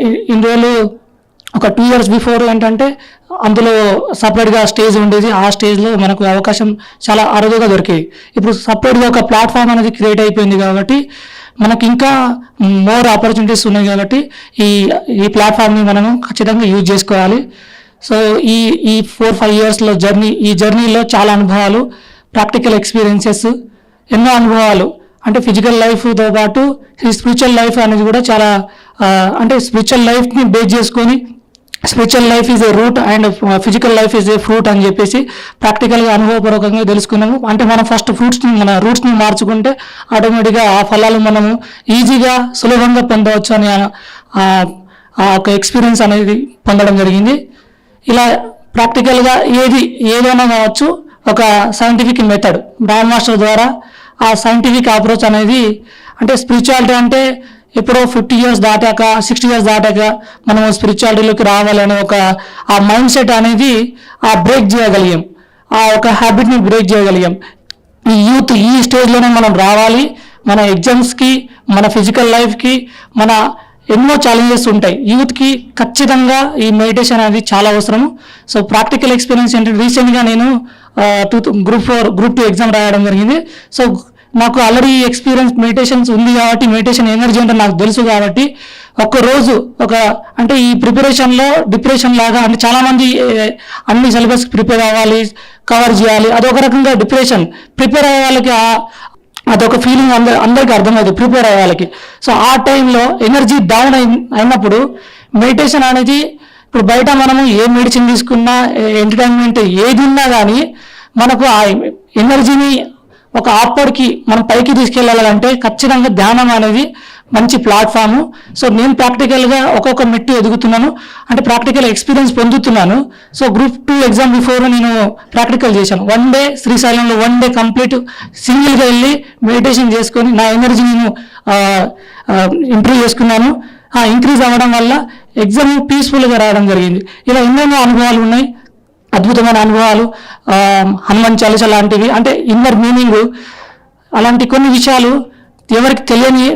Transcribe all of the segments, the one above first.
ఇండియాలో ఇన్ని రోజులు ఒక టూ ఇయర్స్ బిఫోర్ ఏంటంటే అందులో సపరేట్గా స్టేజ్ ఉండేది. ఆ స్టేజ్లో మనకు అవకాశం చాలా అరుదుగా దొరికేది ఇప్పుడు సపరేట్గా ఒక ప్లాట్ఫామ్ అనేది క్రియేట్ అయిపోయింది కాబట్టి మనకి ఇంకా మోర్ ఆపర్చునిటీస్ ఉన్నాయి కాబట్టి ఈ ఈ ప్లాట్ఫామ్ని మనం ఖచ్చితంగా యూజ్ చేసుకోవాలి. సో ఈ ఈ ఫోర్ ఫైవ్ ఇయర్స్లో జర్నీ ఈ జర్నీలో చాలా అనుభవాలు ప్రాక్టికల్ ఎక్స్పీరియన్సెస్ ఎన్నో అనుభవాలు. అంటే ఫిజికల్ లైఫ్తో పాటు ఈ స్పిరిచువల్ లైఫ్ అనేది కూడా చాలా అంటే స్పిరిచువల్ లైఫ్ని బేస్ చేసుకొని spiritual life is a root and physical life is a fruit అని చెప్పేసి ప్రాక్టికల్గా అనుభవపూర్వకంగా తెలుసుకున్నాము. అంటే మనం ఫస్ట్ ఫ్రూట్స్ని మన రూట్స్ని మార్చుకుంటే ఆటోమేటిక్గా ఆ ఫలాలు మనము ఈజీగా సులభంగా పొందవచ్చు అని ఆ- ఒక ఎక్స్పీరియన్స్ అనేది పొందడం జరిగింది. ఇలా ప్రాక్టికల్గా ఏది ఏదైనా కావచ్చు ఒక సైంటిఫిక్ మెథడ్ బ్రాండ్ మాస్టర్ ద్వారా ఆ సైంటిఫిక్ అప్రోచ్ అనేది అంటే స్పిరిచువాలిటీ అంటే ఎప్పుడో ఫిఫ్టీ ఇయర్స్ దాటాక సిక్స్టీ ఇయర్స్ దాటాక మనం స్పిరిచువాలిటీలోకి రావాలనే ఒక ఆ మైండ్ సెట్ అనేది ఆ బ్రేక్ చేయగలిగాం. ఆ ఒక హ్యాబిట్ని బ్రేక్ చేయగలిగాం. ఈ యూత్ ఈ స్టేజ్లోనే మనం రావాలి. మన ఎగ్జామ్స్కి మన ఫిజికల్ లైఫ్కి మన ఎన్నో ఛాలెంజెస్ ఉంటాయి. యూత్కి ఖచ్చితంగా ఈ మెడిటేషన్ అనేది చాలా అవసరము. సో ప్రాక్టికల్ ఎక్స్పీరియన్స్ ఏంటంటే రీసెంట్గా నేను two group four group two exam రాయడం జరిగింది. సో నాకు ఆల్రెడీ ఎక్స్పీరియన్స్ మెడిటేషన్స్ ఉంది కాబట్టి మెడిటేషన్ ఎనర్జీ అంటే నాకు తెలుసు కాబట్టి ఒక్క రోజు ఒక అంటే ఈ ప్రిపరేషన్లో డిప్రెషన్ లాగా అంటే చాలామంది అన్ని సిలబస్ ప్రిపేర్ అవ్వాలి కవర్ చేయాలి అదొక రకంగా డిప్రెషన్ ప్రిపేర్ అయ్యే వాళ్ళకి అదొక ఫీలింగ్ అందరి అందరికీ అర్థమవుతుంది ప్రిపేర్ అయ్యే వాళ్ళకి. సో ఆ టైంలో ఎనర్జీ డౌన్ అయి అయినప్పుడు మెడిటేషన్ అనేది ఇప్పుడు బయట మనము ఏ మెడిసిన్ తీసుకున్నా ఎంటర్టైన్మెంట్ ఏది ఉన్నా కానీ మనకు ఆ ఎనర్జీని ఒక ఆప్వర్డ్కి మనం పైకి తీసుకెళ్ళాలంటే ఖచ్చితంగా ధ్యానం అనేది మంచి ప్లాట్ఫామ్. సో నేను ప్రాక్టికల్గా ఒక్కొక్క మెట్టు ఎదుగుతున్నాను. అంటే ప్రాక్టికల్ ఎక్స్పీరియన్స్ పొందుతున్నాను. So group two exam before నేను ప్రాక్టికల్ చేశాను. వన్ డే శ్రీశైలంలో వన్ డే కంప్లీట్ సింగిల్గా వెళ్ళి మెడిటేషన్ చేసుకొని నా ఎనర్జీ నేను ఇంప్రూవ్ చేసుకున్నాను. ఇంక్రీజ్ అవ్వడం వల్ల ఎగ్జామ్ పీస్ఫుల్గా రావడం జరిగింది. ఇలా ఎన్నెన్నో అనుభవాలు ఉన్నాయి. అద్భుతమైన అనుభవాలు హనుమాన్ చాలీస లాంటివి. అంటే ఇన్నర్ మీనింగ్ అలాంటి కొన్ని విషయాలు ఎవరికి తెలియని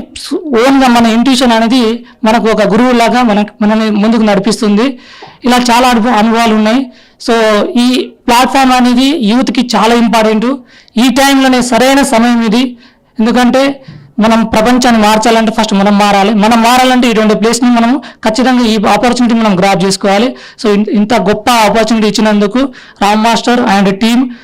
ఓన్గా మన ఇంట్యూషన్ అనేది మనకు ఒక గురువులాగా మన మనల్ని ముందుకు నడిపిస్తుంది. ఇలా చాలా అనుభవ అనుభవాలు ఉన్నాయి. సో ఈ ప్లాట్ఫామ్ అనేది యూత్కి చాలా ఇంపార్టెంట్ ఈ టైంలోనే సరైన సమయం ఇది. ఎందుకంటే మనం ప్రపంచాన్ని మార్చాలంటే ఫస్ట్ మనం మారాలి. మనం మారాలంటే ఇటువంటి ప్లేస్ని మనం ఖచ్చితంగా ఈ ఆపర్చునిటీ మనం గ్రాప్ చేసుకోవాలి. సో ఇంత గొప్ప ఆపర్చునిటీ ఇచ్చినందుకు రామ్ మాస్టర్ అండ్ టీమ్